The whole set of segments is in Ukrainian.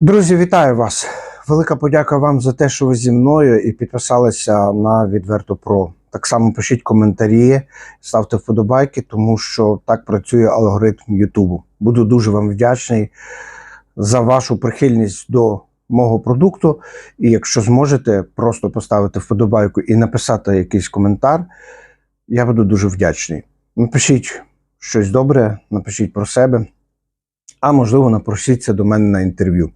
Друзі, вітаю вас! Велика подяка вам за те, що ви зі мною і підписалися на Відверто Про. Так само пишіть коментарі, ставте вподобайки, тому що так працює алгоритм Ютубу. Буду дуже вам вдячний за вашу прихильність до мого продукту. І якщо зможете просто поставити вподобайку і написати якийсь коментар, я буду дуже вдячний. Напишіть щось добре, напишіть про себе, а можливо, напросіться до мене на інтерв'ю.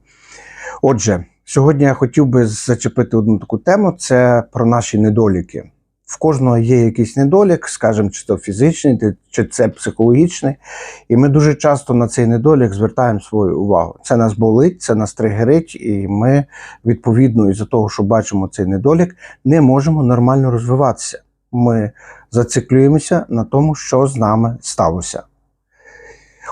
Отже, сьогодні я хотів би зачепити одну таку тему: це про наші недоліки. В кожного є якийсь недолік, скажімо, чи то фізичний, чи це психологічний. І ми дуже часто на цей недолік звертаємо свою увагу. Це нас болить, це нас тригерить, і ми, відповідно, із-за того, що бачимо цей недолік, не можемо нормально розвиватися. Ми зациклюємося на тому, що з нами сталося.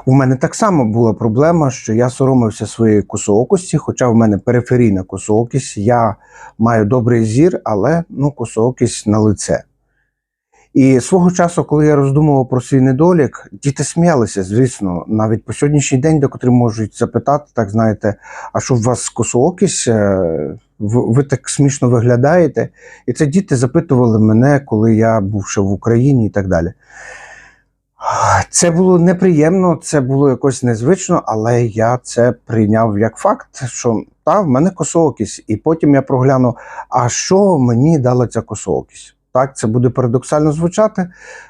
У мене так само була проблема, що я соромився своєї косоокості, хоча в мене периферійна косоокість, я маю добрий зір, але ну, косоокість на лице. І свого часу, коли я роздумував про свій недолік, діти сміялися, звісно, навіть по сьогоднішній день, до декотрі можуть запитати, так знаєте, а що у вас косоокість? Е, ви так смішно виглядаєте. І це діти запитували мене, коли я був ще в Україні і так далі. Це було неприємно, це було якось незвично, але я це прийняв як факт, що та, в мене косоокість. І потім я проглянув, а що мені дала ця косоокість. Так, це буде парадоксально звучати,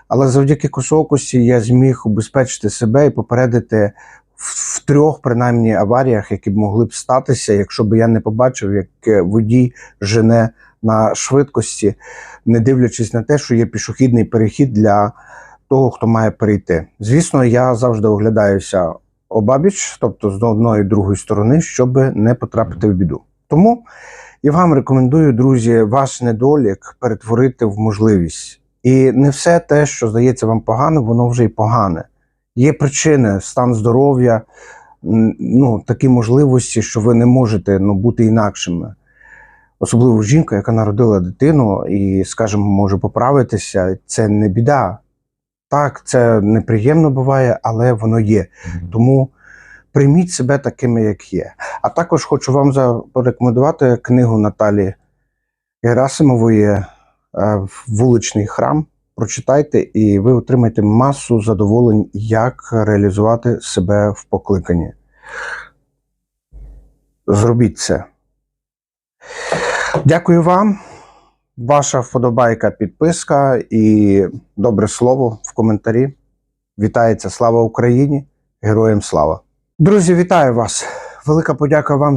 але завдяки косоокості я зміг убезпечити себе і попередити в, трьох, принаймні, аваріях, які б могли б статися, якщо б я не побачив, як е, водій жене на швидкості, не дивлячись на те, що є пішохідний перехід для того, хто має перейти. Звісно, я завжди оглядаюся обабіч, тобто з одної і другої сторони, щоб не потрапити в біду. Тому я вам рекомендую, друзі, ваш недолік перетворити в можливість. І не все те, що здається вам погано, воно вже й погане. Є причини, стан здоров'я, ну, такі можливості, що ви не можете ну, бути інакшими. Особливо жінка, яка народила дитину і, скажімо, може поправитися, це не біда. Так, це неприємно буває, але воно є. Тому прийміть себе такими, як є. А також хочу вам порекомендувати книгу Наталі Герасимової е, Вуличний храм. Прочитайте, і ви отримаєте масу задоволень, як реалізувати себе в покликанні. Зробіть це. Дякую вам. Ваша вподобайка, підписка і добре слово в коментарі. Вітається слава Україні! Героям слава! Друзі, вітаю вас! Велика подяка вам